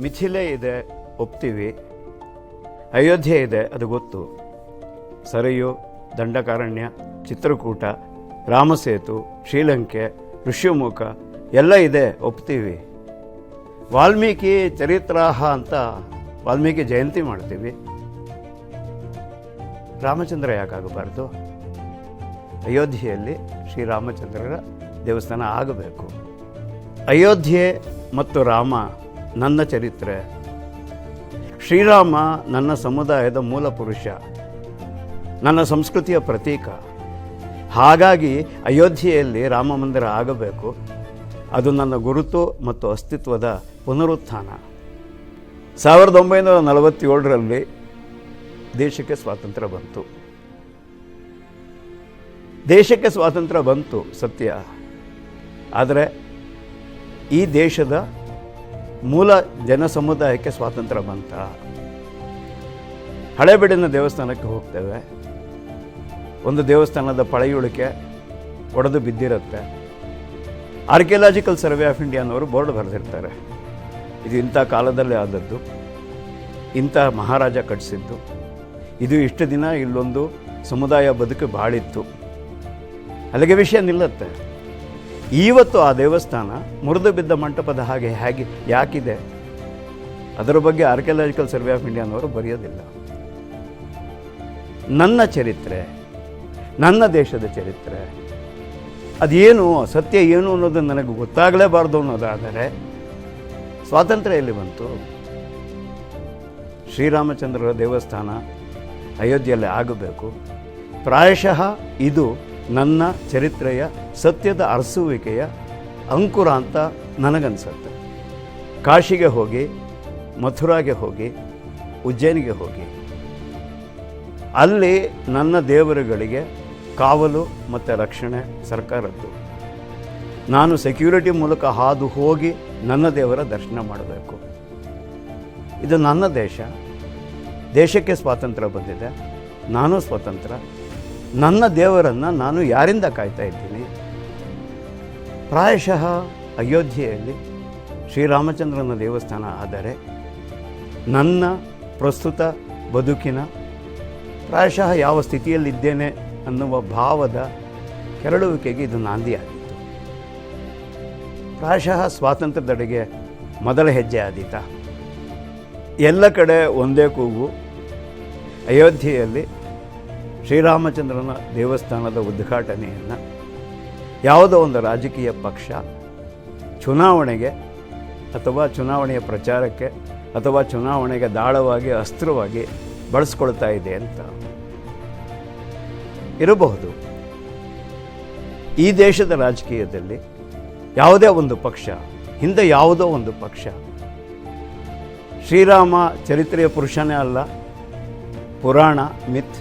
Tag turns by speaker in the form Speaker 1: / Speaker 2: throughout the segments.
Speaker 1: ಮಿಥಿಲೆ ಇದೆ, ಒಪ್ತೀವಿ. ಅಯೋಧ್ಯೆ ಇದೆ, ಅದು ಗೊತ್ತು. ಸರಯು, ದಂಡಕಾರಣ್ಯ, ಚಿತ್ರಕೂಟ, ರಾಮಸೇತು, ಶ್ರೀಲಂಕೆ ಋಷಿಮುಖ ಎಲ್ಲ ಇದೆ, ಒಪ್ತೀವಿ. ವಾಲ್ಮೀಕಿ ಚರಿತ್ರಾಹ ಅಂತ ವಾಲ್ಮೀಕಿ ಜಯಂತಿ ಮಾಡ್ತೀವಿ. ರಾಮಚಂದ್ರ ಯಾಕಾಗಬಾರ್ದು? ಅಯೋಧ್ಯೆಯಲ್ಲಿ ಶ್ರೀರಾಮಚಂದ್ರರ ದೇವಸ್ಥಾನ ಆಗಬೇಕು. ಅಯೋಧ್ಯೆ ಮತ್ತು ರಾಮ ನನ್ನ ಚರಿತ್ರೆ. ಶ್ರೀರಾಮ ನನ್ನ ಸಮುದಾಯದ ಮೂಲ ಪುರುಷ. ನನ್ನ ಸಂಸ್ಕೃತಿಯ ಪ್ರತೀಕ. ಹಾಗಾಗಿ ಅಯೋಧ್ಯೆಯಲ್ಲಿ ರಾಮ ಮಂದಿರ ಆಗಬೇಕು. ಅದು ನನ್ನ ಗುರುತು ಮತ್ತು ಅಸ್ತಿತ್ವದ ಪುನರುತ್ಥಾನ. ಸಾವಿರದ ಒಂಬೈನೂರ ನಲವತ್ತೇಳರಲ್ಲಿ ದೇಶಕ್ಕೆ ಸ್ವಾತಂತ್ರ್ಯ ಬಂತು. ದೇಶಕ್ಕೆ ಸ್ವಾತಂತ್ರ್ಯ ಬಂತು ಸತ್ಯ. ಆದರೆ ಈ ದೇಶದ ಮೂಲ ಜನ ಸಮುದಾಯಕ್ಕೆ ಸ್ವಾತಂತ್ರ್ಯ ಬಂತ. ಹಳೆಬೀಡಿನ ದೇವಸ್ಥಾನಕ್ಕೆ ಹೋಗ್ತೇವೆ. ಒಂದು ದೇವಸ್ಥಾನದ ಪಳೆಯುಳಿಕೆ ಒಡೆದು ಬಿದ್ದಿರುತ್ತೆ. ಆರ್ಕಿಯಲಾಜಿಕಲ್ ಸರ್ವೆ ಆಫ್ ಇಂಡಿಯಾನವರು ಬೋರ್ಡ್ ಬರೆದಿರ್ತಾರೆ. ಇದು ಇಂಥ ಕಾಲದಲ್ಲೇ ಆದದ್ದು. ಇಂಥ ಮಹಾರಾಜ ಕಟ್ಟಿಸಿದ್ದು. ಇದು ಇಷ್ಟು ದಿನ ಇಲ್ಲೊಂದು ಸಮುದಾಯ ಬದುಕು ಬಾಳಿತ್ತು. ಅಲ್ಲಿಗೆ ವಿಷಯ ನಿಲ್ಲುತ್ತೆ. ಇವತ್ತು ಆ ದೇವಸ್ಥಾನ ಮುರಿದು ಬಿದ್ದ ಮಂಟಪದ ಹಾಗೆ ಹೇಗೆ ಯಾಕಿದೆ? ಅದರ ಬಗ್ಗೆ ಆರ್ಕಿಯಾಲಜಿಕಲ್ ಸರ್ವೆ ಆಫ್ ಇಂಡಿಯಾನವರು ಬರೆಯೋದಿಲ್ಲ. ನನ್ನ ಚರಿತ್ರೆ, ನನ್ನ ದೇಶದ ಚರಿತ್ರೆ, ಅದೇನು ಸತ್ಯ ಏನು ಅನ್ನೋದು ನನಗೆ ಗೊತ್ತಾಗಲೇಬಾರ್ದು ಅನ್ನೋದಾದರೆ ಸ್ವಾತಂತ್ರ್ಯ ಎಲ್ಲಿ ಬಂತು. ಶ್ರೀರಾಮಚಂದ್ರರ ದೇವಸ್ಥಾನ ಅಯೋಧ್ಯೆಯಲ್ಲಿ ಆಗಬೇಕು. ಪ್ರಾಯಶಃ ಇದು ನನ್ನ ಚರಿತ್ರೆಯ ಸತ್ಯದ ಅರಸುವಿಕೆಯ ಅಂಕುರ ಅಂತ ನನಗನ್ಸುತ್ತೆ. ಕಾಶಿಗೆ ಹೋಗಿ, ಮಥುರಾಗೆ ಹೋಗಿ, ಉಜ್ಜಯಿನಿಗೆ ಹೋಗಿ. ಅಲ್ಲಿ ನನ್ನ ದೇವರುಗಳಿಗೆ ಕಾವಲು ಮತ್ತು ರಕ್ಷಣೆ ಸರ್ಕಾರದ್ದು. ನಾನು ಸೆಕ್ಯೂರಿಟಿ ಮೂಲಕ ಹಾದು ಹೋಗಿ ನನ್ನ ದೇವರ ದರ್ಶನ ಮಾಡಬೇಕು. ಇದು ನನ್ನ ದೇಶ. ದೇಶಕ್ಕೆ ಸ್ವಾತಂತ್ರ್ಯ ಬಂದಿದೆ. ನಾನು ಸ್ವತಂತ್ರ ನನ್ನ ದೇವರನ್ನು ನಾನು ಯಾರಿಂದ ಕಾಯ್ತಾ ಇದ್ದೀನಿ? ಪ್ರಾಯಶಃ ಅಯೋಧ್ಯೆಯಲ್ಲಿ ಶ್ರೀರಾಮಚಂದ್ರನ ದೇವಸ್ಥಾನ ಆದರೆ ನನ್ನ ಪ್ರಸ್ತುತ ಬದುಕಿನ ಪ್ರಾಯಶಃ ಯಾವ ಸ್ಥಿತಿಯಲ್ಲಿದ್ದೇನೆ ಅನ್ನುವ ಭಾವದ ಕೆರಳುವಿಕೆಗೆ ಇದು ನಾಂದಿಯಾಗಿತ್ತು ಪ್ರಾಯಶಃ ಸ್ವಾತಂತ್ರ್ಯದಡೆಗೆ ಮೊದಲ ಹೆಜ್ಜೆ ಆದೀತ. ಎಲ್ಲ ಕಡೆ ಒಂದೇ ಕೂಗು. ಅಯೋಧ್ಯೆಯಲ್ಲಿ ಶ್ರೀರಾಮಚಂದ್ರನ ದೇವಸ್ಥಾನದ ಉದ್ಘಾಟನೆಯನ್ನು ಯಾವುದೋ ಒಂದು ರಾಜಕೀಯ ಪಕ್ಷ ಚುನಾವಣೆಗೆ ಅಥವಾ ಚುನಾವಣೆಯ ಪ್ರಚಾರಕ್ಕೆ ಅಥವಾ ಚುನಾವಣೆಗೆ ದಾಳವಾಗಿ, ಅಸ್ತ್ರವಾಗಿ ಬಳಸ್ಕೊಳ್ತಾ ಇದೆ ಅಂತ ಇರಬಹುದು. ಈ ದೇಶದ ರಾಜಕೀಯದಲ್ಲಿ ಯಾವುದೇ ಒಂದು ಪಕ್ಷ, ಹಿಂದೆ ಯಾವುದೋ ಒಂದು ಪಕ್ಷ ಶ್ರೀರಾಮ ಚರಿತ್ರೆಯ ಪುರುಷನೇ ಅಲ್ಲ, ಪುರಾಣ ಮಿತ್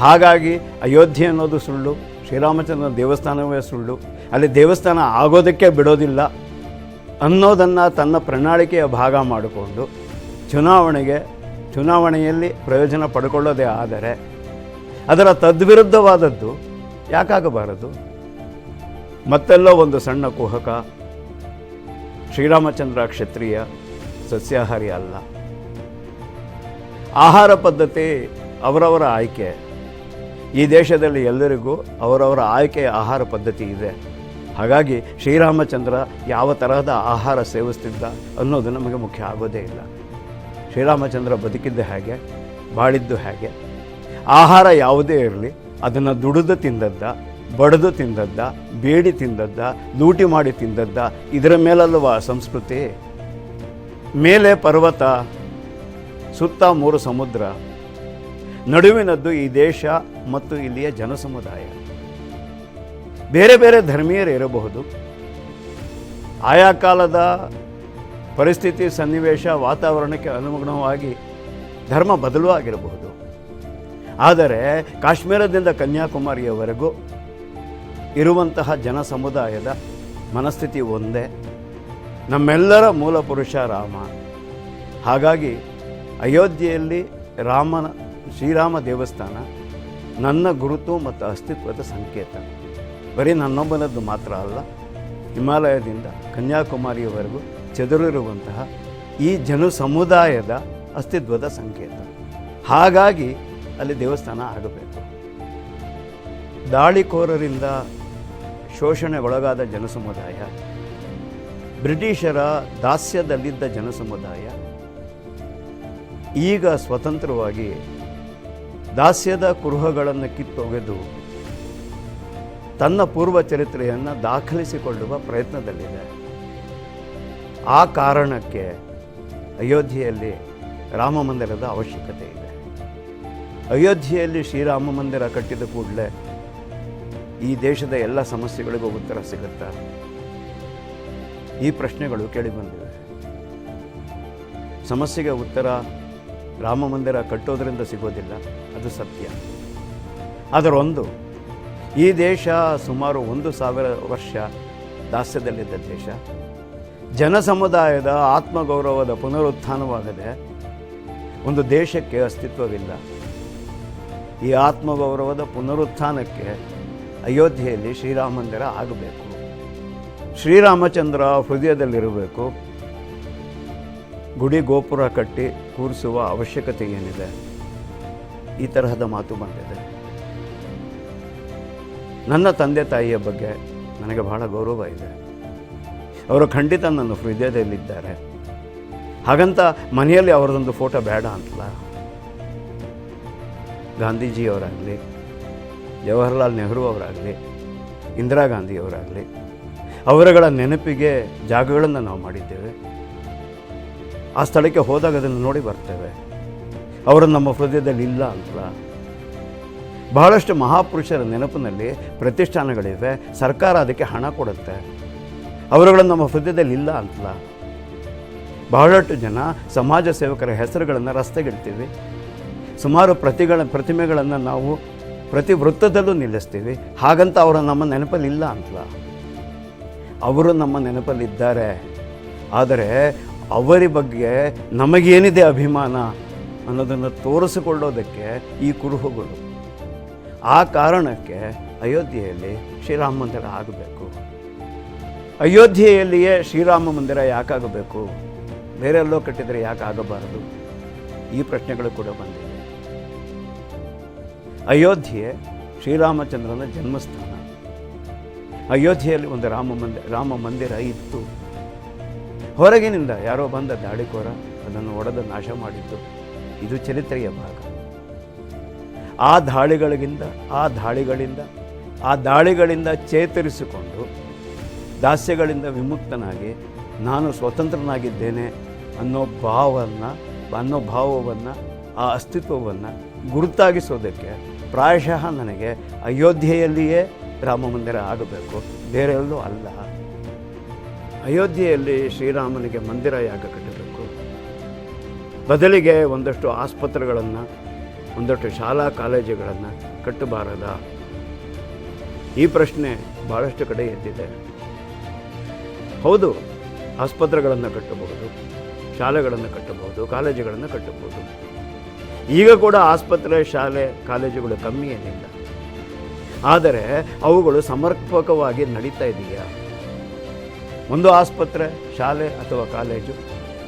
Speaker 1: ಹಾಗಾಗಿ ಅಯೋಧ್ಯೆ ಅನ್ನೋದು ಸುಳ್ಳು, ಶ್ರೀರಾಮಚಂದ್ರನ ದೇವಸ್ಥಾನವೇ ಸುಳ್ಳು. ಅಲ್ಲಿ ದೇವಸ್ಥಾನ ಆಗೋದಕ್ಕೆ ಬಿಡೋದಿಲ್ಲ ಅನ್ನೋದನ್ನು ತನ್ನ ಪ್ರಣಾಳಿಕೆಯ ಭಾಗ ಮಾಡಿಕೊಂಡು ಚುನಾವಣೆಗೆ, ಚುನಾವಣೆಯಲ್ಲಿ ಪ್ರಯೋಜನ ಪಡ್ಕೊಳ್ಳೋದೇ ಆದರೆ ಅದರ ತದ್ವಿರುದ್ಧವಾದದ್ದು ಯಾಕಾಗಬಾರದು? ಮತ್ತೆಲ್ಲೋ ಒಂದು ಸಣ್ಣ ಕುಹಕ, ಶ್ರೀರಾಮಚಂದ್ರ ಕ್ಷತ್ರಿಯ ಸಸ್ಯಾಹಾರಿ ಅಲ್ಲ. ಆಹಾರ ಪದ್ಧತಿ ಅವರವರ ಆಯ್ಕೆ. ಈ ದೇಶದಲ್ಲಿ ಎಲ್ಲರಿಗೂ ಅವರವರ ಆಯ್ಕೆಯ ಆಹಾರ ಪದ್ಧತಿ ಇದೆ. ಹಾಗಾಗಿ ಶ್ರೀರಾಮಚಂದ್ರ ಯಾವ ತರಹದ ಆಹಾರ ಸೇವಿಸ್ತಿದ್ದ ಅನ್ನೋದು ನಮಗೆ ಮುಖ್ಯ ಆಗೋದೇ ಇಲ್ಲ. ಶ್ರೀರಾಮಚಂದ್ರ ಬದುಕಿದ್ದ ಹಾಗೆ, ಬಾಳಿದ್ದು ಹಾಗೆ. ಆಹಾರ ಯಾವುದೇ ಇರಲಿ, ಅದನ್ನು ದುಡಿದು ತಿಂದದ್ದ, ಬಡಿದು ತಿಂದದ್ದ, ಬೇಡಿ ತಿಂದದ್ದ, ಲೂಟಿ ಮಾಡಿ ತಿಂದದ್ದ, ಇದರ ಮೇಲಲ್ವ ಸಂಸ್ಕೃತಿ? ಮೇಲೆ ಪರ್ವತ, ಸುತ್ತ ಮೂರು ಸಮುದ್ರ. ನಡುವಿನದ್ದು ಈ ದೇಶ ಮತ್ತು ಇಲ್ಲಿಯ ಜನಸಮುದಾಯ. ಬೇರೆ ಬೇರೆ ಧರ್ಮೀಯರು ಇರಬಹುದು. ಆಯಾ ಕಾಲದ ಪರಿಸ್ಥಿತಿ, ಸನ್ನಿವೇಶ, ವಾತಾವರಣಕ್ಕೆ ಅನುಗುಣವಾಗಿ ಧರ್ಮ ಬದಲು ಆಗಿರಬಹುದು ಆದರೆ ಕಾಶ್ಮೀರದಿಂದ ಕನ್ಯಾಕುಮಾರಿಯವರೆಗೂ ಇರುವಂತಹ ಜನ ಸಮುದಾಯದ ಮನಸ್ಥಿತಿ ಒಂದೇ. ನಮ್ಮೆಲ್ಲರ ಮೂಲ ಪುರುಷ ರಾಮ. ಹಾಗಾಗಿ ಅಯೋಧ್ಯೆಯಲ್ಲಿ ರಾಮನ, ಶ್ರೀರಾಮ ದೇವಸ್ಥಾನ ನನ್ನ ಗುರುತು ಮತ್ತು ಅಸ್ತಿತ್ವದ ಸಂಕೇತ. ಬರೀ ನನ್ನೊಬ್ಬನದ್ದು ಮಾತ್ರ ಅಲ್ಲ, ಹಿಮಾಲಯದಿಂದ ಕನ್ಯಾಕುಮಾರಿಯವರೆಗೂ ಚದುರಿರುವಂತಹ ಈ ಜನ ಸಮುದಾಯದ ಅಸ್ತಿತ್ವದ ಸಂಕೇತ. ಹಾಗಾಗಿ ಅಲ್ಲಿ ದೇವಸ್ಥಾನ ಆಗಬೇಕು. ದಾಳಿಕೋರರಿಂದ ಶೋಷಣೆ ಒಳಗಾದ ಜನಸಮುದಾಯ ಬ್ರಿಟಿಷರ ದಾಸ್ಯದಲ್ಲಿದ್ದ ಜನಸಮುದಾಯ ಈಗ ಸ್ವತಂತ್ರವಾಗಿ ದಾಸ್ಯದ ಕುರುಹಗಳನ್ನು ಕಿತ್ತೊಗೆದು ತನ್ನ ಪೂರ್ವ ಚರಿತ್ರೆಯನ್ನು ದಾಖಲಿಸಿಕೊಳ್ಳುವ ಪ್ರಯತ್ನದಲ್ಲಿದೆ. ಆ ಕಾರಣಕ್ಕೆ ಅಯೋಧ್ಯೆಯಲ್ಲಿ ರಾಮ ಮಂದಿರದ ಅವಶ್ಯಕತೆ ಇದೆ. ಅಯೋಧ್ಯೆಯಲ್ಲಿ ಶ್ರೀರಾಮ ಮಂದಿರ ಕಟ್ಟಿದ ಕೂಡಲೇ ಈ ದೇಶದ ಎಲ್ಲ ಸಮಸ್ಯೆಗಳಿಗೂ ಉತ್ತರ ಸಿಗುತ್ತಾ? ಈ ಪ್ರಶ್ನೆಗಳು ಕೇಳಿಬಂದಿವೆ ಸಮಸ್ಯೆಗೆ ಉತ್ತರ ರಾಮ ಮಂದಿರ ಕಟ್ಟೋದರಿಂದ ಸಿಗೋದಿಲ್ಲ. ಅದು ಸತ್ಯ. ಅದರೊಂದು, ಈ ದೇಶ ಸುಮಾರು ಒಂದು ಸಾವಿರ ವರ್ಷ ದಾಸ್ಯದಲ್ಲಿದ್ದ ದೇಶ. ಜನ ಸಮುದಾಯದ ಆತ್ಮಗೌರವದ ಪುನರುತ್ಥಾನವಾಗದೆ ಒಂದು ದೇಶಕ್ಕೆ ಅಸ್ತಿತ್ವವಿಲ್ಲ. ಈ ಆತ್ಮಗೌರವದ ಪುನರುತ್ಥಾನಕ್ಕೆ ಅಯೋಧ್ಯೆಯಲ್ಲಿ ಶ್ರೀರಾಮ ಮಂದಿರ ಆಗಬೇಕು. ಶ್ರೀರಾಮಚಂದ್ರ ಹೃದಯದಲ್ಲಿರಬೇಕು. ಗುಡಿ ಗೋಪುರ ಕಟ್ಟಿ ಕೂರಿಸುವ ಅವಶ್ಯಕತೆ ಏನಿದೆ? ಈ ತರಹದ ಮಾತು ಬಂದಿದೆ. ನನ್ನ ತಂದೆ ತಾಯಿಯ ಬಗ್ಗೆ ನನಗೆ ಬಹಳ ಗೌರವ ಇದೆ. ಅವರು ಖಂಡಿತ ನನ್ನ ಹೃದಯದಲ್ಲಿದ್ದಾರೆ. ಹಾಗಂತ ಮನೆಯಲ್ಲಿ ಅವರದೊಂದು ಫೋಟೋ ಬೇಡ ಅಂತಲ್ಲ. ಗಾಂಧೀಜಿಯವರಾಗಲಿ, ಜವಾಹರ್ಲಾಲ್ ನೆಹರು ಅವರಾಗಲಿ, ಇಂದಿರಾ ಗಾಂಧಿಯವರಾಗಲಿ, ಅವರುಗಳ ನೆನಪಿಗೆ ಜಾಗಗಳನ್ನು ನಾವು ಮಾಡಿದ್ದೇವೆ. ಆ ಸ್ಥಳಕ್ಕೆ ಹೋದಾಗ ಅದನ್ನು ನೋಡಿ ಬರ್ತೇವೆ. ಅವರು ನಮ್ಮ ಹೃದಯದಲ್ಲಿ ಇಲ್ಲ ಅಂತಲ್ಲ ಬಹಳಷ್ಟು ಮಹಾಪುರುಷರ ನೆನಪಿನಲ್ಲಿ ಪ್ರತಿಷ್ಠಾನಗಳಿವೆ, ಸರ್ಕಾರ ಅದಕ್ಕೆ ಹಣ ಕೊಡುತ್ತೆ. ಅವರುಗಳು ನಮ್ಮ ಹೃದಯದಲ್ಲಿ ಇಲ್ಲ ಅಂತಲ್ಲ ಬಹಳಷ್ಟು ಜನ ಸಮಾಜ ಸೇವಕರ ಹೆಸರುಗಳನ್ನು ರಸ್ತೆಗಿಡ್ತೀವಿ. ಸುಮಾರು ಪ್ರತಿಗಳ, ಪ್ರತಿಮೆಗಳನ್ನು ನಾವು ಪ್ರತಿ ವೃತ್ತದಲ್ಲೂ ನಿಲ್ಲಿಸ್ತೀವಿ. ಹಾಗಂತ ಅವರು ನಮ್ಮ ನೆನಪಲ್ಲಿ ಇಲ್ಲ ಅಂತಲ್ಲ ಅವರು ನಮ್ಮ ನೆನಪಲ್ಲಿದ್ದಾರೆ. ಆದರೆ ಅವರ ಬಗ್ಗೆ ನಮಗೇನಿದೆ ಅಭಿಮಾನ? ಅನ್ನೋದನ್ನು ತೋರಿಸಿಕೊಳ್ಳೋದಕ್ಕೆ ಈ ಕುರುಹುಗಳು. ಆ ಕಾರಣಕ್ಕೆ ಅಯೋಧ್ಯೆಯಲ್ಲಿ ಶ್ರೀರಾಮ ಮಂದಿರ ಆಗಬೇಕು. ಅಯೋಧ್ಯೆಯಲ್ಲಿಯೇ ಶ್ರೀರಾಮ ಮಂದಿರ ಯಾಕಾಗಬೇಕು? ಬೇರೆ ಎಲ್ಲೋ ಕಟ್ಟಿದರೆ ಯಾಕೆ ಆಗಬಾರದು? ಈ ಪ್ರಶ್ನೆಗಳು ಕೂಡ ಬಂದಿವೆ. ಅಯೋಧ್ಯೆ ಶ್ರೀರಾಮಚಂದ್ರನ ಜನ್ಮಸ್ಥಾನ. ಅಯೋಧ್ಯೆಯಲ್ಲಿ ಒಂದು ರಾಮ ಮಂದಿರ ರಾಮ ಮಂದಿರ ಇತ್ತು. ಹೊರಗಿನಿಂದ ಯಾರೋ ಬಂದ ದಾಳಿಕೋರ ಅದನ್ನು ಒಡೆದು ನಾಶ ಮಾಡಿದ್ದು. ಇದು ಚರಿತ್ರೆಯ ಭಾಗ. ಆ ದಾಳಿಗಳಿಗಿಂತ ಆ ದಾಳಿಗಳಿಂದ ಆ ದಾಳಿಗಳಿಂದ ಚೇತರಿಸಿಕೊಂಡು, ದಾಸ್ಯಗಳಿಂದ ವಿಮುಕ್ತನಾಗಿ ನಾನು ಸ್ವತಂತ್ರನಾಗಿದ್ದೇನೆ ಅನ್ನೋ ಭಾವವನ್ನು ಅನ್ನೋ ಭಾವವನ್ನು, ಆ ಅಸ್ತಿತ್ವವನ್ನು ಗುರುತಾಗಿಸೋದಕ್ಕೆ ಪ್ರಾಯಶಃ ನನಗೆ ಅಯೋಧ್ಯೆಯಲ್ಲಿಯೇ ರಾಮ ಮಂದಿರ ಆಗಬೇಕು. ಬೇರೆಲ್ಲೂ ಅಲ್ಲ. ಅಯೋಧ್ಯೆಯಲ್ಲಿ ಶ್ರೀರಾಮನಿಗೆ ಮಂದಿರ ಯಾಕೆ ಬದಲಿಗೆ ಒಂದಷ್ಟು ಆಸ್ಪತ್ರೆಗಳನ್ನು, ಒಂದಷ್ಟು ಶಾಲಾ ಕಾಲೇಜುಗಳನ್ನು ಕಟ್ಟಬಾರದ? ಈ ಪ್ರಶ್ನೆ ಭಾಳಷ್ಟು ಕಡೆ ಎದ್ದಿದೆ. ಹೌದು, ಆಸ್ಪತ್ರೆಗಳನ್ನು ಕಟ್ಟಬಹುದು, ಶಾಲೆಗಳನ್ನು ಕಟ್ಟಬಹುದು, ಕಾಲೇಜುಗಳನ್ನು ಕಟ್ಟಬಹುದು. ಈಗ ಕೂಡ ಆಸ್ಪತ್ರೆ, ಶಾಲೆ, ಕಾಲೇಜುಗಳು ಕಮ್ಮಿ ಏನಿಲ್ಲ. ಆದರೆ ಅವುಗಳು ಸಮರ್ಪಕವಾಗಿ ನಡೀತಾ ಇದೆಯಾ? ಒಂದು ಆಸ್ಪತ್ರೆ, ಶಾಲೆ ಅಥವಾ ಕಾಲೇಜು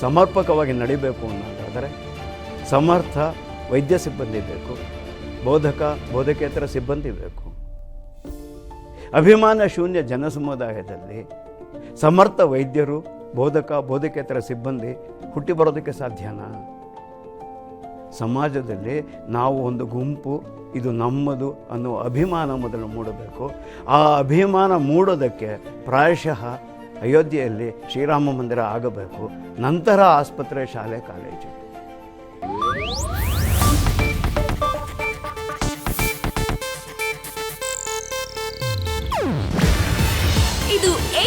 Speaker 1: ಸಮರ್ಪಕವಾಗಿ ನಡಿಬೇಕು ಅನ್ನೋದಾದರೆ ಸಮರ್ಥ ವೈದ್ಯ ಸಿಬ್ಬಂದಿ ಬೇಕು ಬೋಧಕ, ಬೋಧಕೇತರ ಸಿಬ್ಬಂದಿ ಬೇಕು ಅಭಿಮಾನ ಶೂನ್ಯ ಜನಸಮುದಾಯದಲ್ಲಿ ಸಮರ್ಥ ವೈದ್ಯರು, ಬೋಧಕ, ಬೋಧಕೇತರ ಸಿಬ್ಬಂದಿ ಹುಟ್ಟಿ ಬರೋದಕ್ಕೆ ಸಾಧ್ಯನಾ? ಸಮಾಜದಲ್ಲಿ ನಾವು ಒಂದು ಗುಂಪು, ಇದು ನಮ್ಮದು ಅನ್ನೋ ಅಭಿಮಾನ ಮೊದಲು ಮೂಡಬೇಕು. ಆ ಅಭಿಮಾನ ಮೂಡೋದಕ್ಕೆ ಪ್ರಾಯಶಃ ಅಯೋಧ್ಯೆಯಲ್ಲಿ ಶ್ರೀರಾಮ ಮಂದಿರ ಆಗಬೇಕು. ನಂತರ ಆಸ್ಪತ್ರೆ, ಶಾಲೆ, ಕಾಲೇಜು.